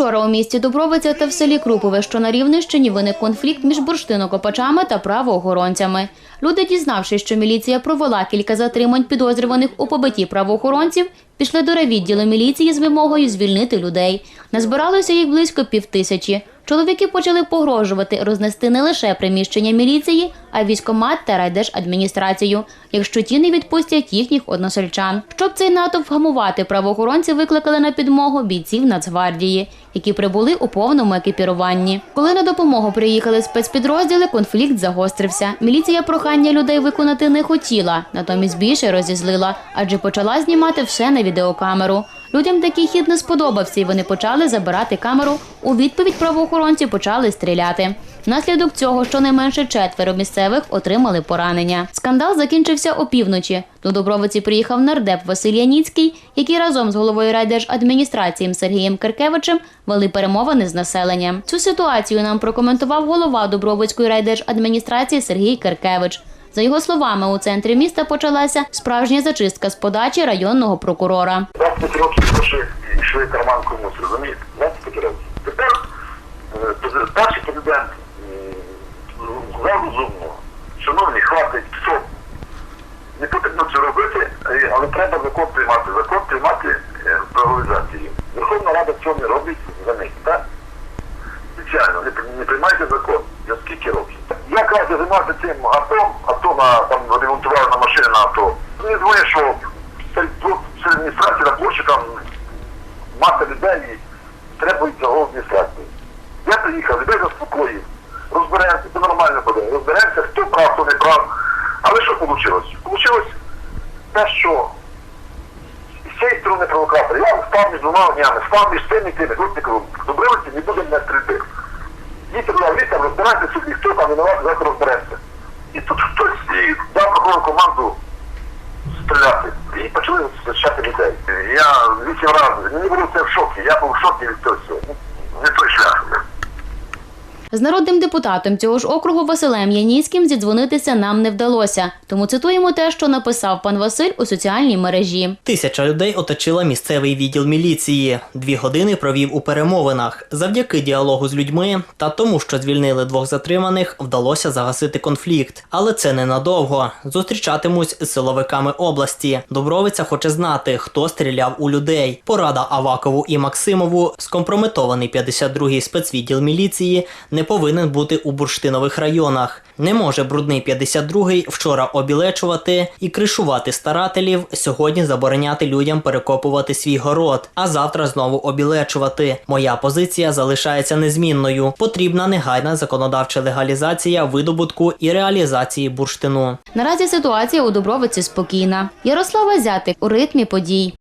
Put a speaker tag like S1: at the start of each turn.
S1: Вчора у місті Дубровиця та в селі Крупове, що на Рівненщині, виник конфлікт між бурштинокопачами та правоохоронцями. Люди, дізнавшись, що міліція провела кілька затримань підозрюваних у побитті правоохоронців, пішли до райвідділу міліції з вимогою звільнити людей. Назбиралося їх близько півтисячі. Чоловіки почали погрожувати рознести не лише приміщення міліції, а й військомат та райдержадміністрацію, якщо ті не відпустять їхніх односельчан. Щоб цей натовп вгамувати, правоохоронці викликали на підмогу бійців Нацгвардії, які прибули у повному екіпіруванні. Коли на допомогу приїхали спецпідрозділи, конфлікт загострився. Міліція прохання людей виконати не хотіла, натомість більше розізлила, адже почала знімати все на відеокамеру. Людям такий хід не сподобався, і вони почали забирати камеру. У відповідь правоохоронці почали стріляти. Внаслідок цього щонайменше четверо місцевих отримали поранення. Скандал закінчився опівночі. До Добровиці приїхав нардеп Василь Яніцький, який разом з головою райдержадміністрації Сергієм Киркевичем вели перемовини з населенням. Цю ситуацію нам прокоментував голова Добровицької райдержадміністрації Сергій Киркевич. За його словами, у центрі міста почалася справжня зачистка з подачі районного прокурора.
S2: 25 років гроші йшли карман комусь, розумієте? 25 років. Тепер е, перший президент розумно, шановні, хватить, все. Не потрібно це робити, е, але треба закон приймати. Закон приймати е, про. Верховна Рада цього не робить за них, так? Звичайно, не, приймайте закон. За скільки років? Я якраз займався цим АТО, АТО на там ремонтували на машини на АТО. Мені дзвонять, що серед адміністрації на площі там маса людей требують цього адміністрації. Я приїхав, людей заспокоїв, розберемося, це нормально буде. Розберемося, хто прав, хто не прав. Але що вийшло? Вийшло те, що з цієї сторони провокатора. Я став між двома днями, став між тими і тими. Хлопці кажу, добрився, не буде мене стрільби. Діти ліс, там розбирайте собі, хто там винуватий, завтра розберемося. І тут і дав таку команду стріляти. І почали зачати людей. Я вісім разів, мені було це в шокі, я був в шокі від цього
S1: З народним депутатом цього ж округу Василем Яніцьким зідзвонитися нам не вдалося. Тому цитуємо те, що написав пан Василь у соціальній мережі.
S3: Тисяча людей оточила місцевий відділ міліції. Дві години провів у перемовинах. Завдяки діалогу з людьми та тому, що звільнили двох затриманих, вдалося загасити конфлікт. Але це ненадовго. Зустрічатимусь з силовиками області. Добровиця хоче знати, хто стріляв у людей. Порада Авакову і Максимову, скомпрометований 52-й спецвідділ міліції, не повинен бути у бурштинових районах. Не може брудний 52-й вчора обілечувати і кришувати старателів, сьогодні забороняти людям перекопувати свій город, а завтра знову обілечувати. Моя позиція залишається незмінною. Потрібна негайна законодавча легалізація видобутку і реалізації бурштину.
S1: Наразі ситуація у Дубровиці спокійна. Ярослава Зятик у ритмі подій.